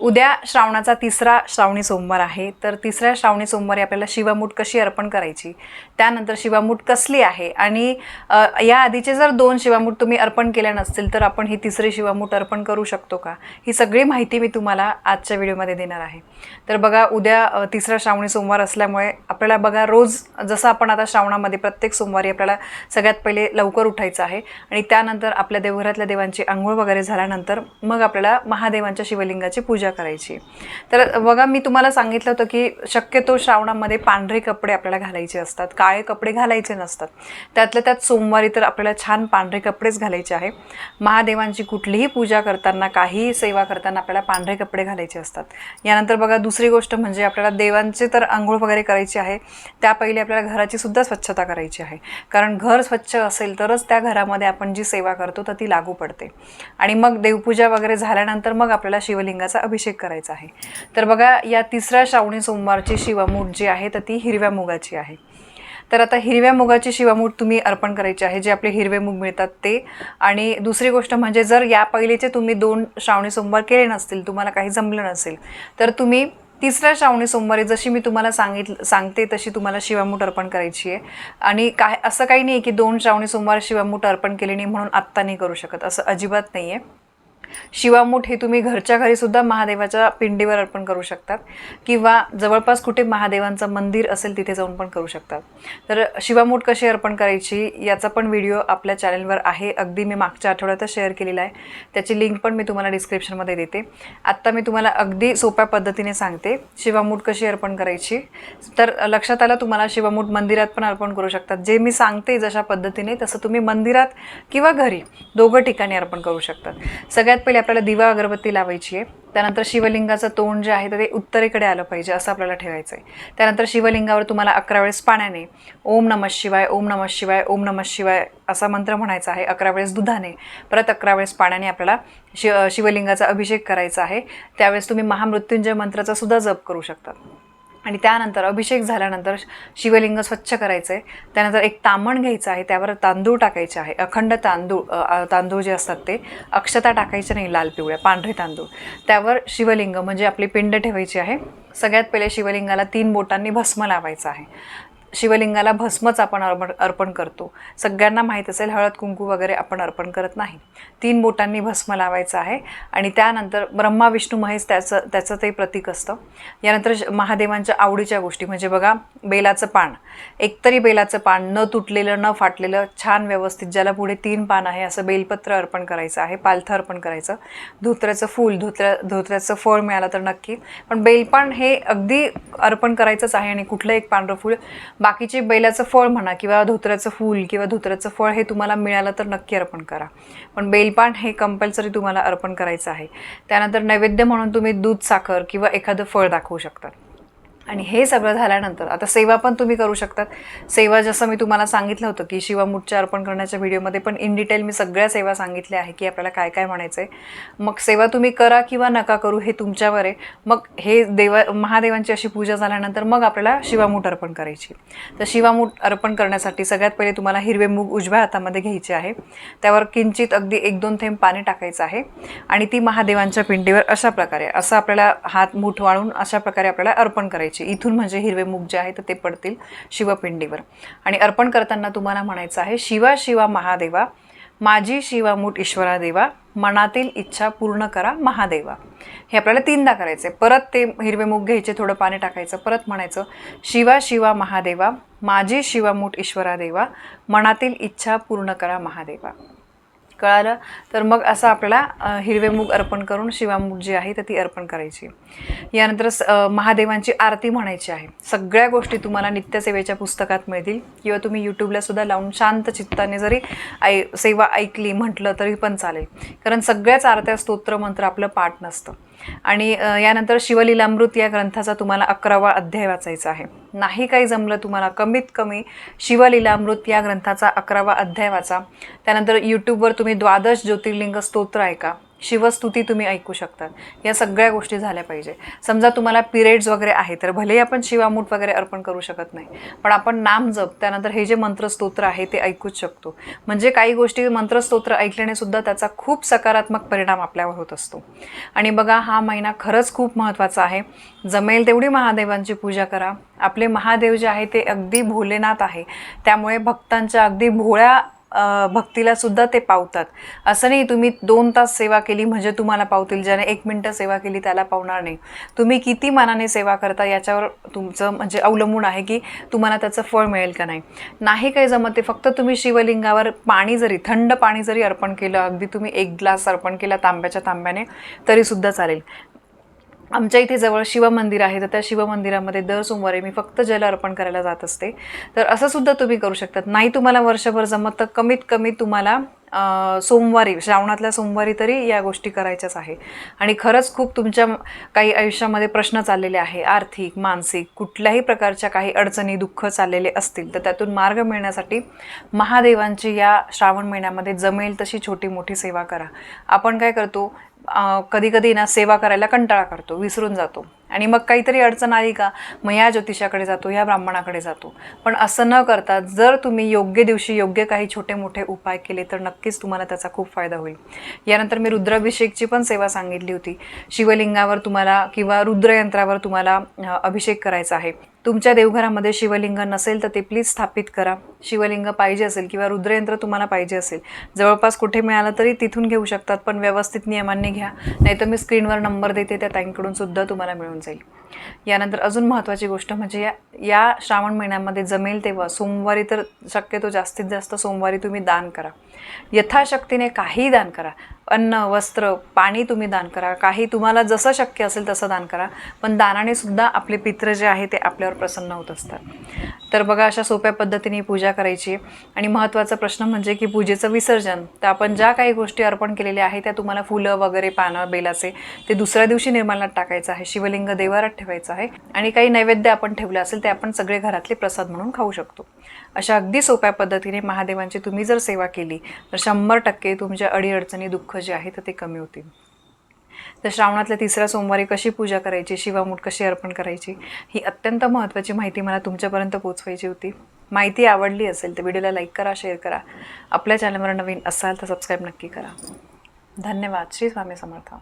उद्या श्रावणाचा तिसरा श्रावणी सोमवार आहे. तर तिसऱ्या श्रावणी सोमवारी आपल्याला शिवामूठ कशी अर्पण करायची? त्यानंतर शिवामूठ कसली आहे? आणि या आधीचे जर दोन शिवामूठ तुम्ही अर्पण केल्या नसतील तर आपण ही तिसरी शिवामूठ अर्पण करू शकतो का? ही सगळी माहिती मी तुम्हाला आजच्या व्हिडिओमध्ये देणार आहे. तर बघा उद्या तिसरा श्रावणी सोमवार असल्यामुळे आपल्याला बघा रोज जसं आपण आता श्रावणामध्ये प्रत्येक सोमवारी आपल्याला सगळ्यात पहिले लवकर उठायचं आहे. आणि त्यानंतर आपल्या देवघरातल्या देवांची आंघोळ वगैरे झाल्यानंतर मग आपल्याला महादेवांच्या शिवलिंगाची पूजा करायची. तर बघा मी तुम्हाला सांगितलं होतं की शक्यतो श्रावणामध्ये पांढरे कपडे आपल्याला घालायचे असतात काळे कपडे घालायचे नसतात. त्यातल्या त्यात सोमवारी तर आपल्याला छान पांढरे कपडेच घालायचे आहे. महादेवांची कुठलीही पूजा करताना काहीही सेवा करताना आपल्याला पांढरे कपडे घालायचे असतात. यानंतर बघा दुसरी गोष्ट म्हणजे आपल्याला देवांचे तर आंघोळ वगैरे करायची आहे. त्या पहिले आपल्याला घराची सुद्धा स्वच्छता करायची आहे. कारण घर स्वच्छ असेल तरच त्या घरामध्ये आपण जी सेवा करतो तर ती लागू पडते. आणि मग देवपूजा वगैरे झाल्यानंतर मग आपल्याला शिवलिंगाचा अभिषेक करायचा आहे. तर बघा या तिसऱ्या श्रावणी सोमवारची शिवामूठ जी आहे तर ती हिरव्या मुगाची आहे. तर आता हिरव्या मुगाची शिवामूठ तुम्ही अर्पण करायची आहे जे आपले हिरवे मूग मिळतात ते. आणि दुसरी गोष्ट म्हणजे जर या पहिलेचे तुम्ही दोन श्रावणी सोमवार केले नसतील तुम्हाला काही जमलं नसेल तर तुम्ही तिसऱ्या श्रावणी सोमवारी जशी मी तुम्हाला सांगितलं सांगते तशी तुम्हाला शिवामूठ अर्पण करायची आहे. आणि काय असं काही नाही की दोन श्रावणी सोमवार शिवामूठ अर्पण केली नाही म्हणून आत्ता नाही करू शकत असं अजिबात नाही आहे शिवामूठ हे तुम्ही घरच्या घरी सुद्धा महादेवाच्या पिंडीवर अर्पण करू शकतात. किंवा जवळपास कुठे महादेवांचं मंदिर असेल तिथे जाऊन पण करू शकतात. तर शिवामूठ कशी अर्पण करायची याचा पण व्हिडिओ आपल्या चॅनलवर आहे. अगदी मी मागच्या आठवड्यातच शेअर केलेला आहे. त्याची लिंक पण मी तुम्हाला डिस्क्रिप्शनमध्ये देते. आत्ता मी तुम्हाला अगदी सोप्या पद्धतीने सांगते शिवामूठ कशी अर्पण करायची. तर लक्षात आलं तुम्हाला शिवामूठ मंदिरात पण अर्पण करू शकतात. जे मी सांगते जशा पद्धतीने तसं तुम्ही मंदिरात किंवा घरी दोघं ठिकाणी अर्पण करू शकतात. सगळ्यात पहिले आपल्याला दिवा अगरबत्ती लावायची आहे. त्यानंतर शिवलिंगाचं तोंड जे आहे तर ते उत्तरेकडे आलं पाहिजे असं आपल्याला ठेवायचं आहे त्यानंतर शिवलिंगावर तुम्हाला अकरा वेळेस पाण्याने ओम नमः शिवाय ओम नमः शिवाय ओम नमः शिवाय असा मंत्र म्हणायचा आहे. अकरा वेळेस दुधाने परत अकरा वेळेस पाण्याने आपल्याला शिव शिवलिंगाचा अभिषेक करायचा आहे. त्यावेळेस तुम्ही महामृत्युंजय मंत्राचा सुद्धा जप करू शकता. आणि त्यानंतर अभिषेक झाल्यानंतर शिवलिंग स्वच्छ करायचं आहे त्यानंतर एक तामण घ्यायचं आहे त्यावर तांदूळ टाकायचे आहे. अखंड तांदूळ तांदूळ जे असतात ते अक्षता टाकायचे नाही लाल पिवळ्या पांढरे तांदूळ. त्यावर शिवलिंग म्हणजे आपली पिंड ठेवायची आहे. सगळ्यात पहिले शिवलिंगाला तीन बोटांनी भस्म लावायचं आहे. शिवलिंगाला भस्मच आपण अर्पण अर्पण करतो. सगळ्यांना माहीत असेल हळद कुंकू वगैरे आपण अर्पण करत नाही. तीन बोटांनी भस्म लावायचं आहे आणि त्यानंतर ब्रह्मा विष्णू महेश त्याचं त्याचं ते प्रतीक असतं. यानंतर श- महादेवांच्या आवडीच्या गोष्टी म्हणजे बघा बेलाचं पान. एकतरी बेलाचं पान न तुटलेलं न फाटलेलं छान व्यवस्थित ज्याला पुढे तीन पान आहे असं बेलपत्र अर्पण करायचं आहे पालथं अर्पण करायचं. धोत्र्याचं फूल धोत्र्या धोत्र्याचं फळ मिळालं तर नक्की. पण बेलपान हे अगदी अर्पण करायचंच आहे आणि कुठलं एक पांढरं फूल बाकीचे बैलाचं फळ म्हणा किंवा धोत्र्याचं फूल किंवा धोत्र्याचं फळ हे तुम्हाला मिळालं तर नक्की अर्पण करा. पण बेलपान हे कंपल्सरी तुम्हाला अर्पण करायचं आहे. त्यानंतर नैवेद्य म्हणून तुम्ही दूध साखर किंवा एखादं फळ दाखवू शकता. आणि हे सगळं झाल्यानंतर आता सेवा पण तुम्ही करू शकतात. सेवा जसं मी तुम्हाला सांगितलं होतं की शिवामूठच्या अर्पण करण्याच्या व्हिडिओमध्ये पण इन डिटेल मी सगळ्या सेवा सांगितल्या आहे की आपल्याला काय काय म्हणायचं आहे मग सेवा तुम्ही करा किंवा नका करू हे तुमच्यावर आहे. मग हे देवा महादेवांची अशी पूजा झाल्यानंतर मग आपल्याला शिवामूठ अर्पण करायची. तर शिवामूठ अर्पण करण्यासाठी सगळ्यात पहिले तुम्हाला हिरवे मूग उजव्या हातामध्ये घ्यायचे आहे. त्यावर किंचित अगदी एक दोन थेंब पाणी टाकायचं आहे. आणि ती महादेवांच्या पिंडीवर अशा प्रकारे असं आपल्याला हात मूठ वाळून अशा प्रकारे आपल्याला अर्पण करायची इथून म्हणजे हिरवे मूग जे आहे तर ते पडतील शिवपिंडीवर. आणि अर्पण करताना तुम्हाला म्हणायचं आहे शिवा शिवा महादेवा माझी शिवामूठ ईश्वरा देवा मनातील इच्छा पूर्ण करा महादेवा. हे आपल्याला तीनदा करायचं आहे परत ते हिरवे मूग घ्यायचे थोडं पाणी टाकायचं परत म्हणायचं शिवा शिवा महादेवा माझी शिवामूठ ईश्वरा देवा मनातील इच्छा पूर्ण करा महादेवा. कळालं तर मग असं आपल्याला हिरवे मूग अर्पण करून शिवामूग जी आहे तर ती अर्पण करायची. यानंतर स- महादेवांची आरती म्हणायची आहे. सगळ्या गोष्टी तुम्हाला नित्यसेवेच्या पुस्तकात मिळतील. किंवा तुम्ही यूट्यूबला सुद्धा लावून शांत चित्ताने जरी ऐ सेवा ऐकली म्हटलं तरी पण चालेल. कारण सगळ्याच आरत्या स्तोत्र मंत्र आपलं पाठ नसतं. आणि यानंतर शिवलीलामृत या ग्रंथाचा तुम्हाला अकरावा अध्याय वाचायचा आहे. नाही काही जमलं तुम्हाला कमीत कमी शिवलीलामृत या ग्रंथाचा अकरावा अध्याय वाचा. त्यानंतर यूट्यूबवर तुम्ही द्वादश ज्योतिर्लिंग स्तोत्र ऐका. शिवस्तुती तुम्ही ऐकू शकतात. या सगळ्या गोष्टी झाल्या पाहिजे. समजा तुम्हाला पिरियड्स वगैरे आहे तर भलेही आपण शिवामूठ वगैरे अर्पण करू शकत नाही पण आपण नाम जप त्यानंतर हे जे मंत्रस्तोत्र आहे ते ऐकूच शकतो. म्हणजे काही गोष्टी मंत्रस्तोत्र ऐकल्याने सुद्धा त्याचा खूप सकारात्मक परिणाम आपल्यावर होत असतो. आणि बघा हा महिना खरंच खूप महत्त्वाचा आहे. जमेल तेवढी महादेवांची पूजा करा. आपले महादेव जे आहे ते अगदी भोलेनाथ आहे. त्यामुळे भक्तांच्या अगदी भोळ्या भक्तीला सुद्धा ते पावतात. असं नाही तुम्ही दोन तास सेवा केली म्हणजे तुम्हाला पावतील ज्याने एक मिनटं सेवा केली त्याला पावणार नाही. तुम्ही किती मनाने सेवा करता याच्यावर तुमचं म्हणजे अवलंबून आहे की तुम्हाला त्याचं फळ मिळेल का नाही. नाही काही जमत ते फक्त तुम्ही शिवलिंगावर पाणी जरी थंड पाणी जरी अर्पण केलं अगदी तुम्ही एक ग्लास अर्पण केला तांब्याच्या तांब्याने तरीसुद्धा चालेल. आमच्या इथे जवळ शिवमंदिर आहे तर त्या शिवमंदिरामध्ये दर सोमवारी मी फक्त जल अर्पण करायला जात असते. तर असं सुद्धा तुम्ही करू शकतात. नाही तुम्हाला वर्षभर जमत तर कमीत कमी तुम्हाला सोमवारी श्रावणातल्या सोमवारी तरी या गोष्टी करायच्याच आहे. आणि खरंच खूप तुमच्या काही आयुष्यामध्ये प्रश्न चाललेले आहे. आर्थिक मानसिक कुठल्याही प्रकारच्या काही अडचणी दुःख चाललेले असतील तर त्यातून मार्ग मिळण्यासाठी महादेवांची या श्रावण महिन्यामध्ये जमेल तशी छोटी मोठी सेवा करा. आपण काय करतो कधी कधी ना सेवा करायला कंटाळा करतो विसरून जातो. आणि मग काहीतरी अडचण आली का मग या ज्योतिषाकडे जातो या ब्राह्मणाकडे जातो. पण असं न करता जर तुम्ही योग्य दिवशी योग्य काही छोटे मोठे उपाय केले तर नक्कीच तुम्हाला त्याचा खूप फायदा होईल. यानंतर मी रुद्राभिषेकची पण सेवा सांगितली होती. शिवलिंगावर तुम्हाला किंवा रुद्रयंत्रावर तुम्हाला अभिषेक करायचा आहे. तुमच्या देवघरामध्ये शिवलिंग नसेल तर ते प्लीज स्थापित करा. शिवलिंग पाहिजे असेल किंवा रुद्रयंत्र तुम्हाला पाहिजे असेल. जवळपास कुठे मिळालं तरी तिथून घेऊ शकतात पण व्यवस्थित नियमांनी घ्या. नाही तर मी स्क्रीनवर नंबर देते त्या ताईंकडून सुद्धा तुम्हाला मिळून जाईल. यानंतर अजून महत्त्वाची गोष्ट म्हणजे या या श्रावण महिन्यामध्ये जमेल तेव्हा सोमवारी तर शक्यतो जास्तीत जास्त सोमवारी तुम्ही दान करा. यथाशक्तीने काही दान करा. अन्न वस्त्र पाणी तुम्ही दान करा. काही तुम्हाला जसं शक्य असेल तसं दान करा. पण दानाने सुद्धा आपले पित्र जे आहे ते आपल्यावर प्रसन्न होत असतात. तर बघा अशा सोप्या पद्धतीने पूजा करायची. आणि महत्त्वाचा प्रश्न म्हणजे की पूजेचं विसर्जन. तर आपण ज्या काही गोष्टी अर्पण केलेल्या आहेत त्या तुम्हाला फुलं वगैरे पानं बेलाचे ते दुसऱ्या दिवशी निर्माणात टाकायचं आहे. शिवलिंग देवारात ठेवायचं आहे. आणि काही नैवेद्य आपण ठेवलं असेल ते आपण सगळे घरातले प्रसाद म्हणून खाऊ शकतो. अशा अगदी सोप्या पद्धतीने महादेवांची तुम्ही जर सेवा केली तर शंभर टक्के तुमच्या अडीअडचणी दुःख जे आहे तर ते कमी होतील. तर श्रावणातल्या तिसऱ्या सोमवारी कशी पूजा करायची? शिवामूठ कशी अर्पण करायची? ही अत्यंत महत्त्वाची माहिती मला तुमच्यापर्यंत पोचवायची होती. माहिती आवडली असेल तर व्हिडिओला लाईक करा शेअर करा. आपल्या चॅनलवर नवीन असाल तर सबस्क्राईब नक्की करा. धन्यवाद. श्री स्वामी समर्थ.